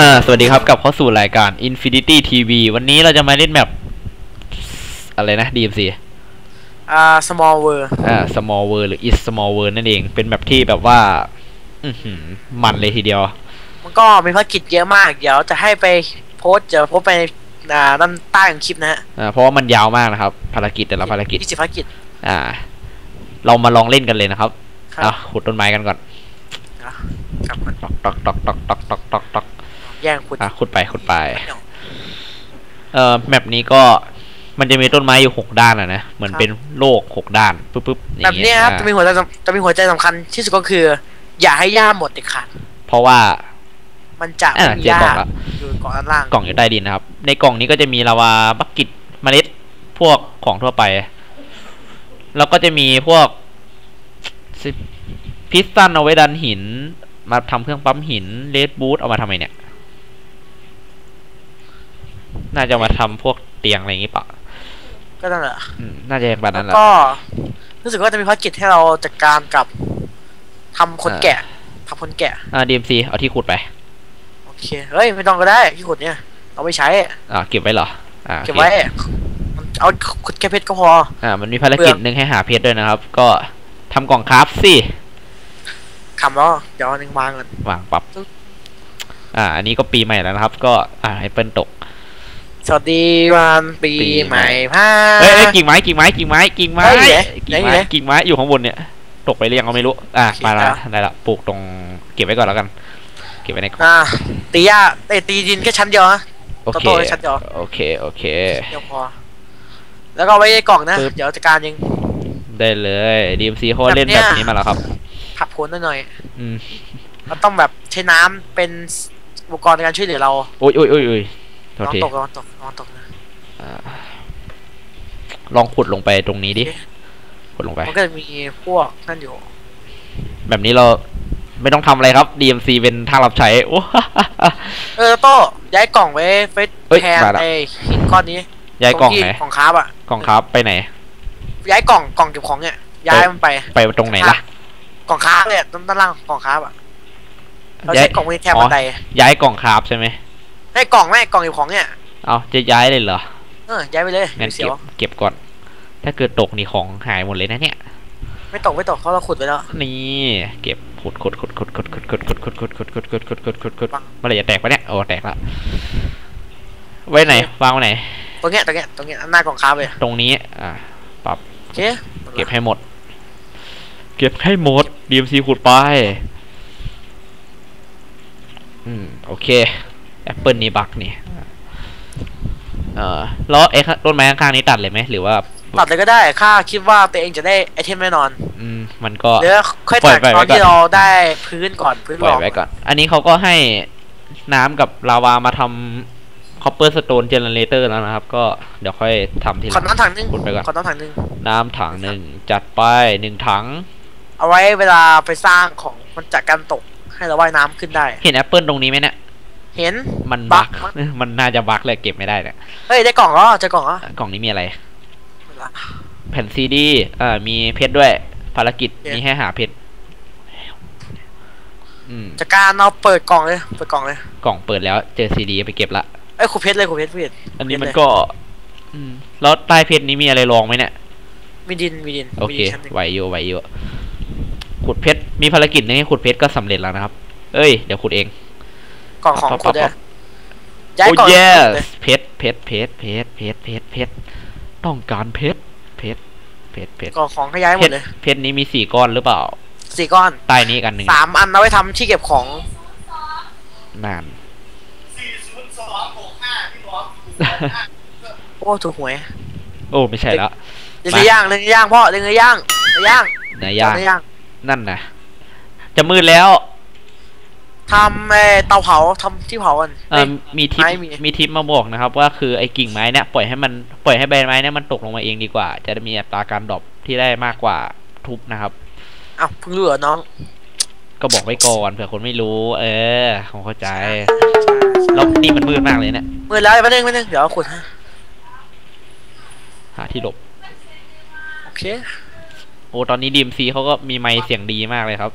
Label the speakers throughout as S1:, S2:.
S1: อ่าสวัสดีครับกลับเข้าสู่รายการ Infinity TV วันนี้เราจะมาเล่นแมปอะไรนะ DMC
S2: อ่า small world
S1: อ่า Small World หรือ Is Small World นั่นเอง เป็นแมปที่แบบว่า อือหือมันเลยทีเดียว
S2: มันก็มีภารกิจเยอะมาก เดี๋ยวจะให้ไปโพสต์เดี๋ยวโพสต์ไปอ่าด้านใต้ของคลิปนะฮะ
S1: อ่าเพราะว่ามันยาวมากนะครับ ภารกิจแต่ละภารกิจ
S2: ยี่สิบภารกิจ
S1: อ่า เรามาลองเล่นกันเลยนะครับ
S2: ครับ
S1: อะขุดต้นไม้กันก่อน
S2: กลับมัน
S1: ตอกตอกตอกตอกตอกตอกตอกตอก
S2: แย่งคุณ
S1: อะขุดไปขุดไป เอ่อแมปนี้ก็มันจะมีต้นไม้อยู่หกด้านอะนะเหมือนเป็นโลกหกด้านปุ๊บปุ๊บอ
S2: แบ
S1: ย่าง
S2: บ
S1: เงี้
S2: เนี้ยครับ
S1: อ่า
S2: จะมีหัวใจสำจะมีหัวใจสำคัญที่สุดก็คือ อย่าให้หญ้าหมดเด็ดขาด
S1: เพราะว่า
S2: มันจะ
S1: อ่า
S2: ไม่มี
S1: เจ
S2: ห
S1: อกล่
S2: ญ้า
S1: องละ
S2: อยู่เกาะด้านล่าง
S1: กล่องอยู่ใต้ดินนะครับ ในกล่องนี้ก็จะมีลาวาบักกิตเมล็ดพวกของทั่วไป แล้วก็จะมีพวกพิสตันเอาไว้ดันหิน มาทำเครื่องปั๊มหินเลดบูทเอามาทำไมเนี่ย น่าจะมาทำพวกเตียงอะไรอย่างงี้ปะ
S2: ก็นั่นแหละ
S1: อืมน่าจะแบบ
S2: แล้
S1: นั้น
S2: ว
S1: แหละ
S2: ก็รู้สึกว่าจะมีภารกิจให้เราจัดการกับทำคน
S1: อ่า
S2: แกะทำคนแกะ
S1: อ่าดีเอ็มซีเอาที่ขุดไป
S2: โอเค เฮ้ย ไม่ต้องก็ได้ที่ขุดเนี่ย เอาไปใช้
S1: อ่าเก็บไว้เหรอ อ่า
S2: เก็บ
S1: โอค
S2: ไว้มันเอาขุดแค่เพชรก็พอ
S1: อ่า มันมีภารกิจ
S2: เปลือก
S1: หนึ่งให้หาเพชรด้วยนะครับ ก็ทำกล่องคราฟสิ
S2: คำแล้วเดี๋ยวเอาหนึ่งวางก่อน
S1: วางปรับ
S2: ปึ๊บ
S1: อ่า อันนี้ก็ปีใหม่แล้วนะครับ ก็ อ่าให้เปิ้ลตก
S2: สวัสดีวันปี
S1: ปีให
S2: ให
S1: ม่
S2: ม่พา
S1: เฮ้ยเฮ้ยกิ่งไม้กิ่งไม้กิ่งไม้กิ่งไม้
S2: เฮ้ยไหน
S1: กิ่ง
S2: ไหน
S1: ไม้
S2: ไหน
S1: กิ่งไม้อยู่ข้างบนเนี่ยตกไปเรียงก็ไม่รู้ อ่า
S2: โอเค
S1: มาละ
S2: ครับ
S1: ได้ละปลูกตรงเก็บไว้ก่อนแล้วกัน เก็บไว้ในกล่อง
S2: อ่าตีหญ้าเอ้ยตีดินแค่ชั้นเดียวนะ
S1: โอเค
S2: โตๆเลยชัดเดียว
S1: โอเคโอเค
S2: เดียวพอ แล้วก็เอาไว้ในกล่องนะ
S1: ปึ๊บ
S2: เดี๋ยวจัดการเอง
S1: ได้เลย DMC เขาเล่น
S2: แบบ
S1: แบบ
S2: เนี้ย
S1: นี้มาแล้วครับ
S2: ผักโผลหน่อย
S1: อืม
S2: ๆเราต้องแบบใช้น้ำเป็นอุปกรณ์ในการช่วยเหลือเรา
S1: โอ้ยโอ้ยโอ้ยโอ้ย โท
S2: ล
S1: ษ
S2: อง
S1: ที
S2: ตกลองตกลองตกนะ
S1: อ่าลองขุดลงไปตรงนี้ดิ
S2: โอเค
S1: ขุดลงไป
S2: มันก็จะมีพวกนั่นอยู่
S1: แบบนี้เราไม่ต้องทำอะไรครับ DMC เป็นท่ารับใช้โอ้
S2: เออโต้ย้ายกล่องไว้เฟส
S1: เอ้ย
S2: แทน
S1: มาละ
S2: ไอ้หินก้อนนี้
S1: ย้ายกล่อง
S2: ตรที่
S1: ไหน
S2: ของคราบอะ
S1: กล่องครับไปไหน
S2: ย้ายกล่องกล่องเก็บของเนี่ย ย้ายมันไป
S1: ไปตรงไหนล่ะ
S2: กล่องคราบเนี่ยด้านล่างของกล่องคราบอะเรา
S1: ย้าย
S2: ใช้กล่องไว้แทนบันได
S1: ย้ายกล่องครับใช่ไหม
S2: ให้กล่องแม่กล่องเก็บของเนี่ย
S1: เอาจะย้ายเลยเหรอ
S2: เออย้ายไปเลย
S1: งั้น
S2: เสี
S1: เก็
S2: ย
S1: บ
S2: ว
S1: เก็บก่อน ถ้าเกิดตกนี่ของหายหมดเลยนะเนี่ย
S2: ไม่ตกไม่ตกเพราะเราขุดไปแล้ว
S1: นี่ เก็บขุดขุดขุดขุดขุดขุดขุดขุดขุดขุดขุดขุดขุดขุดขุดขุดขุดเมื่อไหรจะแตกปะเนี่ยโอ้แตกละไว้ไหนวางไว้ไหน
S2: ตรงเนี้ยตรงเนี้ยตรงเนี้ยหน้ากล่องคราบเลย
S1: ตรงนี้อ่า
S2: โอเค
S1: เก็บให้หมด เก็บให้หมด DMC ขุดไป อืมโอเค แอปเปิลนี่บักนี่เอ่อแล้วไอ้ข้างต้นไม้ข้างๆนี้ตัดเลยไหมหรือว่า
S2: ตัดเลยก็ได้ข้าคิดว่าตัวเองจะได้ไอเทมแน่นอน
S1: อืมมันก็
S2: เดี๋ยวค่อย
S1: ปล่
S2: ตั
S1: อย
S2: ด
S1: ไป
S2: ตอน
S1: ไว้ก่อน
S2: ที่เราได้พื้นก่อนพื้น
S1: ปล่
S2: ร
S1: อย
S2: อง
S1: ไว้ก่อน อันนี้เขาก็ให้น้ำกับลาวามาทำคอปเปอร์สโตนเจเนเรเตอร์แล้วนะครับ ก็เดี๋ยวค่อยทำทีห
S2: ข
S1: ลั
S2: องน้ำถังนึง
S1: ขุดไปก่อน
S2: ขอน้ำถังนึง
S1: น้ำถังหนึ่งจัดไปหนึ่งถัง
S2: เอาไว้เวลาไปสร้างของมันจากการตกให้เราว่ายน้ำขึ้นได้
S1: เห็นแอปเปิลตรงนี้ไหมเนี่ย
S2: เห็น
S1: มัน
S2: บั
S1: บั
S2: ก
S1: ก
S2: มั้ง
S1: มันน่าจะบักเลยเก็บไม่ได้เนี่ย
S2: เฮ้ยได้กล่องแล้วเจอกล่องแล้ว
S1: กล่องนี้มีอะไร แผ่นซีดีอ่ามีเพชรด้วย ภารกิจ
S2: เพชร
S1: มีให้หาเพชรอืม
S2: จากการเราเปิดกล่องเลยเปิดกล่องเลย
S1: กล่องเปิดแล้วเจอซีดีไปเก็บละ
S2: เอ้ยขุดเพชรเลยขุดเพชรเพชร
S1: อันนี้มัน
S2: เพชรเลย
S1: ก็อืมแล้วใต้เพชรนี้มีอะไรรองไหมเนี่ย
S2: มีดินมีดิน
S1: โอเค
S2: มีดินชั้นหนึ่ง
S1: ไหวอยู่ไหวอยู่ขุดเพชรมีภารกิจนึงให้ขุดเพชรก็สำเร็จแล้วนะครับ เอ้ยเดี๋ยวขุดเอง
S2: กล่องของ
S1: ปั๊บ
S2: ขุด
S1: ปั๊
S2: เลย
S1: บ
S2: ย้าย
S1: โอ้
S2: กล่อง
S1: เย
S2: ขุด
S1: ส
S2: เลย
S1: เพชรเพชรเพชรเพชรเพชรเพชรเพชรต้องการเพชรเพชรเพชรเพชร
S2: กล่องของขย้ายหม
S1: เพ
S2: ด
S1: ชร
S2: เลย
S1: เพชรนี้มีสี่ก้อนหรือเปล่า
S2: สี่ก้อน
S1: ใต้นี้อีกอันหนึ่ง
S2: สามอันเอาไว้ทำที่เก็บของ
S1: นาน
S2: โอ้ถูกหวย
S1: โอ้ไม่ใช่แล้ว
S2: เลี้ยงเนื้อย่างเลี้ยงเนื้อย่างพ่อเลี้ยงเนื้อย่างเนื้อย่าง
S1: เนื้อย่าง
S2: เนื้อย่าง
S1: นั่นนะจะมืดแล้ว
S2: ทำเอ่อเตาเผาทำที่เผากัน
S1: เอ่อมีทิป
S2: ไม้มี
S1: มีทิปมาบอกนะครับ ว่าคือไอ้กิ่งไม้เนี่ยปล่อยให้มันปล่อยให้ใบไม้เนี่ยมันตกลงมาเองดีกว่า จะได้มีอัตราการดรอปที่ได้มากกว่าทุบนะครับ
S2: อ้าวเพิ่งรู้เหรอน้อง
S1: ก็บอกไว้ก่อนเผื่อคนไม่รู้ เออผมเข้าใจแล้วนี่มันมืดมากเลยเนี่ย
S2: มือแล้วไปบนึงไปบนึงเดี๋ยวเอาขุดให้
S1: หาที่หลบ
S2: โอเค
S1: โอ้ตอนนี้ดีมซีเขาก็มีไมค์เสียงดีมากเลยครับ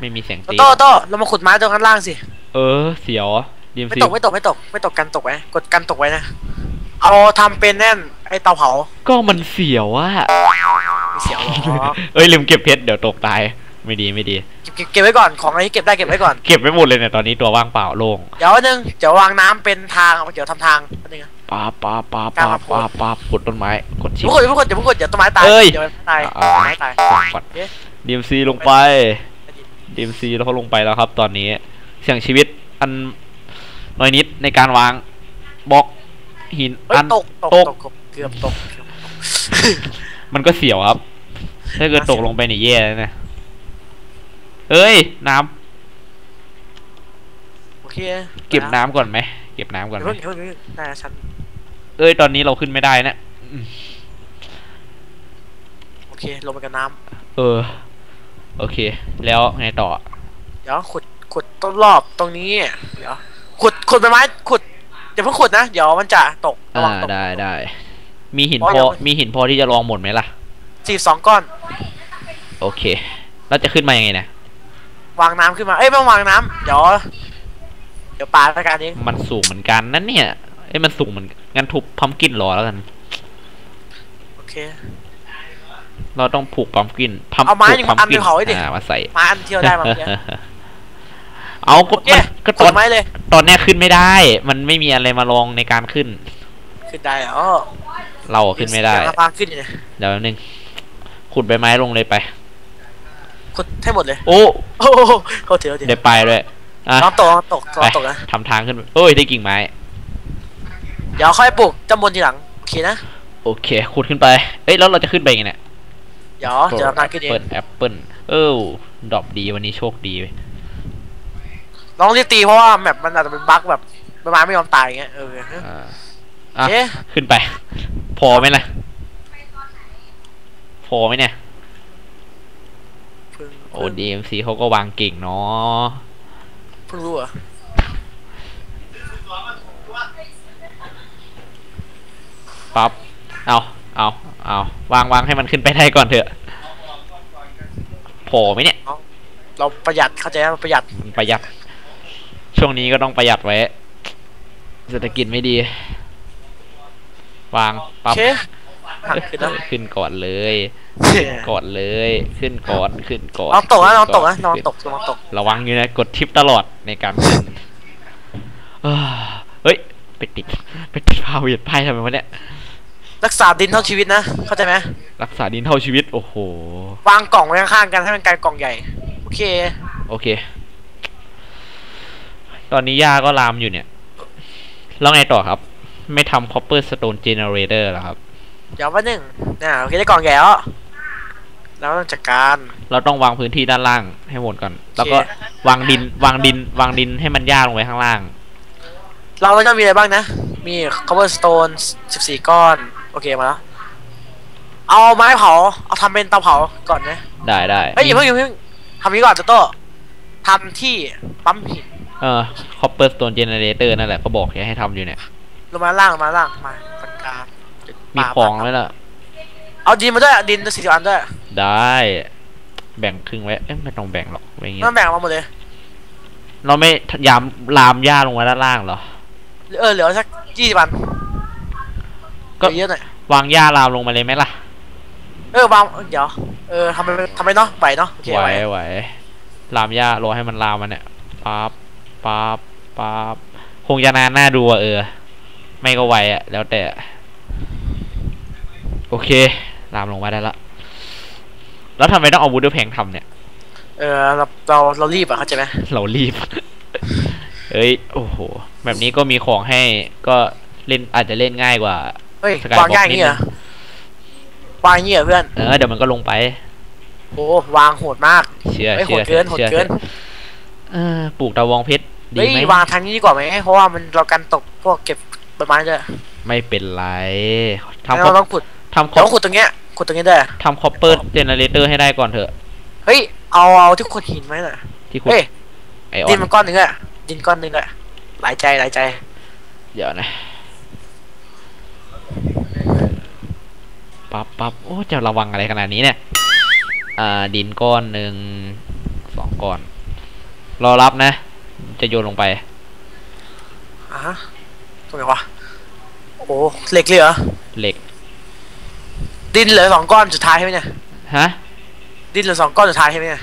S1: ไม่มีเสียงตี
S2: โต้โต้เรามาขุดไม้ตรงข้างล่างสิ
S1: เออ เสียวดีม
S2: ไม่
S1: ซี
S2: ตกไม่ตกไม่ตกไม่ตกกันตกไว้กดกันตกไว้นะ เอาทำเป็นแน่นไอเตาเผา
S1: ก็มันเสียวอะ
S2: ไม่เสียวหรอก
S1: เอ้ยลืมเก็บเพชรเดี๋ยวตกตาย ไม่ดีไม่ดี
S2: เก็บเก็บเก็บไว้ก่อนของอะไรที่เก็บได้เก็บไว้ก่อน
S1: เก็บไว้หมดเลยเนี่ยตอนนี้ตัวว่างเปล่าโล่ง
S2: เดี๋ยวนึงเดี๋ยววางน้ำเป็นทางเดี๋ยวทำทางนิดนึงนะ
S1: ป้าบป้าบป้าบ
S2: กล้า
S1: ป้า
S2: มา
S1: บ
S2: โพส
S1: ป้าบป้าบกดต้นไม้กด
S2: อ
S1: ชิ
S2: ย่า
S1: ป
S2: เพิ่งกดอย่าเพิ่งกดอย่าเพิ่งกดเดี๋ยวต้นไม้ตาย
S1: เอ้ย
S2: เดี๋ยวต้นไม้ตาย
S1: อ่า
S2: ต้นไม้ตาย
S1: ก่อน
S2: โอเค
S1: ดีมซีลงไป ดีมซีแล้วเขาลงไปแล้วครับ ตอนนี้เสี่ยงชีวิตอันน้อยนิดในการวางบล็อกหิน
S2: เฮ้ย
S1: อัน
S2: ตกตก
S1: ต
S2: ต
S1: ก
S2: กเกือบตกเกือบตก
S1: มันก็เสียวครับ ถ้าเกิดตกลงไปเนี่ยแย่เลยนะเอ้ย น้ำ
S2: โอเค
S1: เก็บน้ำก่อนไหมเก็บน้ำก่
S2: ก่
S1: อ
S2: อนน
S1: ไหม
S2: เพิ่งเพิ่งเพิ่งได้แล้วฉัน
S1: เอ้ยตอนนี้เราขึ้นไม่ได้นะอืม
S2: โอเคลงไปกับน้
S1: เออ โอเค แล้วไงต่อำ
S2: เดี๋ยวขุดขุดต้นรอบตรงนี้ เดี๋ยวขุดขุดใบไม้ขุดอย่าเพิ่งขุดนะ เดี๋ยวมันจะตกระ
S1: อ่า
S2: วังตก
S1: ได้ได้มีหิน
S2: อ๋อ
S1: พอ
S2: ยังไม่
S1: มีหินพอที่จะลองหมดไหมล่ะ
S2: สี่สองก้อน
S1: โอเค แล้วจะขึ้นมายังไงนะ
S2: วางน้ำขึ้นมา เอ้ยไม่ต้องวางน้ำเดี๋ยว เดี๋ยวปลาจัดการเอง
S1: มันสูงเหมือนกันนั่นเนี่ยเอ้ยมันสูงเหมือนงั้นทุบพัมกินรอแล้วกัน
S2: โอเค
S1: เราต้องผูกพัมกินพัม
S2: เอาไม้
S1: ผูก
S2: หนึ่ง
S1: พัม
S2: อันไป
S1: กิน
S2: เผาไว้ดิ
S1: อ่ามาใส่
S2: มาอันเที่ยวได้มาเมื่อกี้
S1: เอาก็
S2: โอเค
S1: มันก็ต
S2: ขุ
S1: อ
S2: ด
S1: น
S2: ไม้เลย
S1: ตอนเนี้ยขึ้นไม่ได้ มันไม่มีอะไรมาลองในการขึ้น
S2: ขึ้นได้เหรอ
S1: เราอะขึ้นไม่ได้
S2: เยวพาขึ้นอยู่เนี่ย
S1: เดี๋ยวแป๊บนึงขุดใบไม้ลงเลยไป
S2: ขุดให้หมดเลย
S1: โอ้
S2: โอ้โหโทษทีโทษที
S1: ได้ไปด้วยอะ
S2: ลองตกลองตกล
S1: ไป
S2: องตกนะ
S1: ทำทางขึ้นไปเอ้ยได้กิ่งไม้
S2: เดี๋ยวค่อยปลูกจำบนทีหลัง โอเคนะ
S1: โอเคขุดขึ้นไป เอ้ยแล้วเราจะขึ้นไปยังไงเนี่ย
S2: เดี๋ยวจะทำงานขึ้นเอง
S1: เปิดแอปเปิลเออดรอปดีวันนี้โชคดีเว้ย
S2: ลองรีบตีเพราะว่าแมปมันอาจจะเป็นบั๊กแบบใบไม้ไม่ยอมตายอย่างเงี้ยเออ
S1: อ่า
S2: โอ
S1: อะ
S2: เค
S1: ขึ้นไป พอไหมล่ะพอไหมเนี่ย
S2: เพิ่ง
S1: โอ้ดีเอ็มซีเขาก็วางเก่งเนาะ
S2: เพิ่งรู้เหรอ
S1: ปั๊บเอาเอา เอาวางวางให้มันขึ้นไปได้ก่อนเถอะพอไหมเนี่ย
S2: เราประหยัดเข้าใจไหมประหยัด
S1: มันประหยัด ช่วงนี้ก็ต้องประหยัดไว้ เศรษฐกิจไม่ดี วาง
S2: โอ
S1: ปั๊บ
S2: เคหักขึ้นแล้ว
S1: ขึ้นก่อนเลย ก่อนเลย ขึ้นก่อนขึ้นก่อน
S2: ลองตกนะลองตกนะ
S1: ขึ้
S2: ลอง
S1: ขึ้
S2: ตกลองตก
S1: ระวังอยู่นะ กดทิปตลอดในการขึ้นเอ้อเฮ้ยไปติดไปติดพาเวียดไพ่ทำไมวะเนี่ย
S2: รักษาดินเท่าชีวิตนะ เข้าใจไหม
S1: รักษาดินเท่าชีวิต โอ้โห
S2: วางกล่องไว้ข้างๆกันให้มันกลายกล่องใหญ่ โอเค
S1: โอเค ตอนนี้ย่าก็ลามอยู่เนี่ย แล้วไงต่อครับ ไม่ทำ copper stone generator แล้วครับ
S2: เดี๋ยววันหนึ่งนะโอเคได้กล่องใหญ่แล้วแล้วต้องจัดการ
S1: เราต้องวางพื้นที่ด้านล่างให้หมดก่อน แล้วก็วางดิน วางดิน วางดินให้มันย่าลงไปข้างล่าง
S2: เราต้องมีอะไรบ้างนะ มี cobblestone 14 ก้อน โอเคมาแล้วเอาไม้เผา เอาทำเป็นเตาเผาก่อนนะ
S1: ได้ได้
S2: เฮ้ยอย่าเพิ่งอย่าเพิ่งทำนี้ก่อนโตโต้ทำที่ปั๊มหิน
S1: เออ copper stone generator นั่นแหละก็บอกให้ทำอยู่เนี่ย
S2: ลงมาล่างลงมาล่างมาปากกา
S1: มี
S2: มี
S1: ของไหมล่ะ
S2: เอาดินมาด้วยดินสี่สิบอันด้วย
S1: ได้ แบ่งครึ่งไว้เอ๊ะไม่ต้องแบ่งหรอกไว้อย่างงี้
S2: ต้องแบ่งมาหมดเลย
S1: เราไม่ยามลามย่าลงมาด้านล่างเหรอ
S2: เออเหลือสักยี่สิบอัน
S1: ก็
S2: เหลือเยอะหน่อย วา
S1: งย่าลามลงมาเลยไหมล่ะ
S2: เออวางเดี๋ยวเออทำไปทำไปเนาะไหวเนาะโอเค
S1: ไหว
S2: ไหว
S1: ไหวลามย่ารอให้มันลามมันเนี่ยปั๊บปั๊บปั๊บคงจะนานน่าดูอะเออ ไม่ก็ไวอะแล้วแต่ โอเคลามลงมาได้ละแล้วทำไมต้องเอาวูดเดอร์แพงทำเนี่ย
S2: เออเราเราเรารีบอะเข้าใจไหม
S1: เรารีบ เอ้ย โอ้โห แบบนี้ก็มีของให้ก็เล่นอาจจะเล่นง่ายกว่า
S2: เฮ้ย
S1: สกายวา
S2: งง่ายอย่าง
S1: นิด
S2: งี้เหร
S1: นึ
S2: องวางอย่างงี้เหรอเพื่อน
S1: เออเดี๋ยวมันก็ลงไป
S2: โอ้วางโหดมาก
S1: เชื่อ
S2: เฮ้ยโห
S1: เชื่
S2: ด
S1: อ
S2: เกินโหด
S1: ชื่อ
S2: เกิน
S1: เออปลูกตะวองเพชรดี
S2: เฮ้ย
S1: ไหม
S2: วางทางนี้ดีกว่าไหมเพราะว่ามันเรากันตกพวกเก็บใบไม้ด้วย
S1: ไม่เป็นไร
S2: งั้น
S1: ทำคอ
S2: เราต้องขุด
S1: ทำคอ
S2: เดี๋ยวขุดตรงเนี้ยขุดตรงนี้ด้วย
S1: ทำคอปเปอร์เจเนเรเตอร์ให้ได้ก่อนเถอะ
S2: เฮ้ยเอาเอาที่ขุดหินไหมน่ะ
S1: ที่คุณ
S2: เฮ้ย
S1: ไอออ
S2: ดิน
S1: น
S2: มันก้อนหนึ่งอะดินก้อนหนึ่งอะหลายใจหลายใจ
S1: เดี๋ยวนะ ปั๊บปั๊บโอ้จะระวังอะไรขนาดนี้เนี่ยอ่าดินก้อนหนึ่งสองก้อน รอรับนะ จะโยนลงไป
S2: อะฮะตรงไหนวะโอ้โหเหล็กเลยเหรอ
S1: เหล็ก
S2: ดินเหลือสองก้อนสุดท้ายใช่ไหมเนี่ย
S1: ฮะ
S2: ดินเหลือสองก้อนสุดท้ายใช่ไหมเนี่ย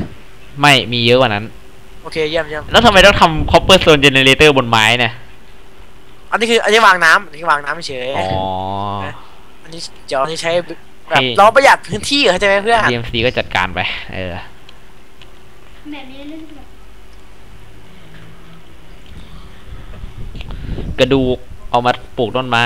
S1: ไม่มีเยอะกว่านั้น
S2: โอเคเยี่ยมเยี่ยม
S1: แล้วทำไมต้องทำ copper stone generator บนไม้เนี่ย
S2: อันนี้คืออันนี้วางน้ำอันนี้วางน้ำเฉย
S1: อ๋อ
S2: อันนี้เดี๋ยวอันนี้ใช้แบบ
S1: ให้
S2: เราประหยัดพื้นที่เหรอเข้าใจไหมเพื่อน
S1: DMC ก็จัดการไป เออ
S3: แบบนี้เล่นแบบ
S1: กระดูกเอามาปลูกต้นไม้